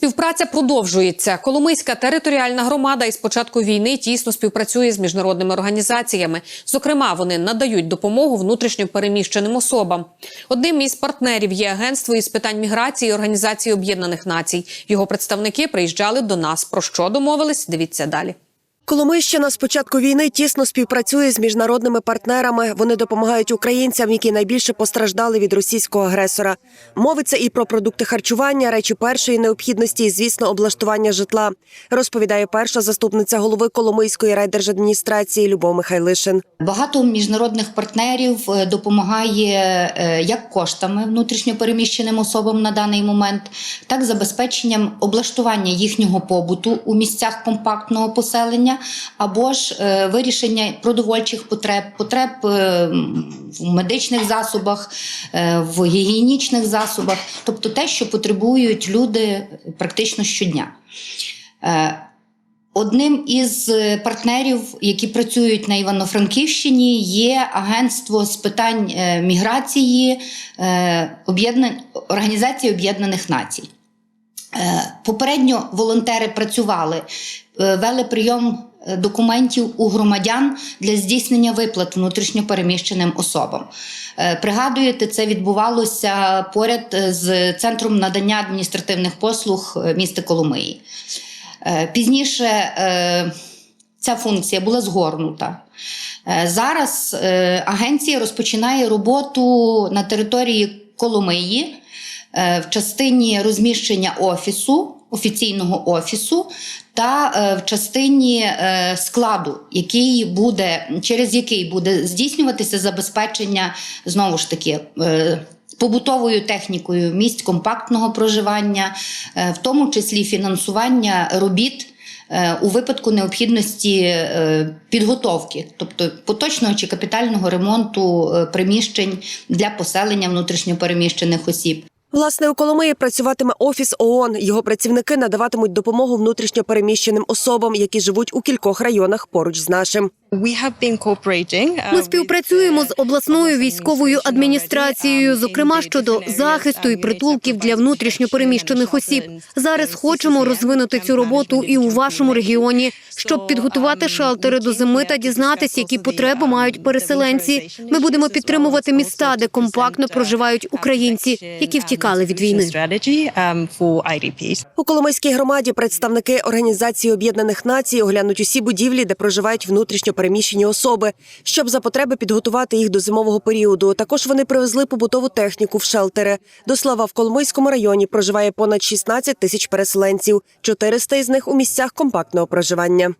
Співпраця продовжується. Коломийська територіальна громада із початку війни тісно співпрацює з міжнародними організаціями. Зокрема, вони надають допомогу внутрішньо переміщеним особам. Одним із партнерів є агентство із питань міграції Організації Об'єднаних Націй. Його представники приїжджали до нас. Про що домовились? Дивіться далі. Коломийщина з початку війни тісно співпрацює з міжнародними партнерами. Вони допомагають українцям, які найбільше постраждали від російського агресора. Мовиться і про продукти харчування, речі першої необхідності, і, звісно, облаштування житла. Розповідає перша заступниця голови Коломийської райдержадміністрації Любов Михайлишин. Багато міжнародних партнерів е, допомагає е, як коштами внутрішньо переміщеним особам на даний момент, так забезпеченням облаштування їхнього побуту у місцях компактного поселення, або ж е, вирішення продовольчих потреб, потреб е, в медичних засобах, е, в гігієнічних засобах, тобто те, що потребують люди практично щодня. Одним із партнерів, які працюють на Івано-Франківщині, є агентство з питань міграції Організації Об'єднаних Націй. Попередньо волонтери працювали, вели прийом документів у громадян для здійснення виплат внутрішньопереміщеним особам. Е, Пригадуєте, це відбувалося поряд е, з центром надання адміністративних послуг е, міста Коломиї. Е, Пізніше е, ця функція була згорнута. Е, Зараз е, агенція розпочинає роботу на території Коломиї е, в частині розміщення офісу, офіційного офісу, та е, в частині е, складу, який буде, через який буде здійснюватися забезпечення знову ж таки. е, Побутовою технікою місць компактного проживання, в тому числі фінансування робіт у випадку необхідності підготовки, тобто поточного чи капітального ремонту приміщень для поселення внутрішньопереміщених осіб. Власне, у Коломиї працюватиме офіс ООН. Його працівники надаватимуть допомогу внутрішньо переміщеним особам, які живуть у кількох районах поруч з нашим. uh, Ми співпрацюємо з обласною військовою адміністрацією, зокрема щодо захисту і притулків для внутрішньо переміщених осіб. Зараз хочемо розвинути цю роботу і у вашому регіоні, щоб підготувати шелтери до зими та дізнатися, які потреби мають переселенці. Ми будемо підтримувати міста, де компактно проживають українці, які втікали від війни. um, У Коломийській громаді представники Організації Об'єднаних Націй оглянуть усі будівлі, де проживають внутрішньо переміщені особи, щоб за потреби підготувати їх до зимового періоду. Також вони привезли побутову техніку в шелтери. До слова, в Коломийському районі проживає понад 16 тисяч переселенців, 400 із них у місцях компактного проживання.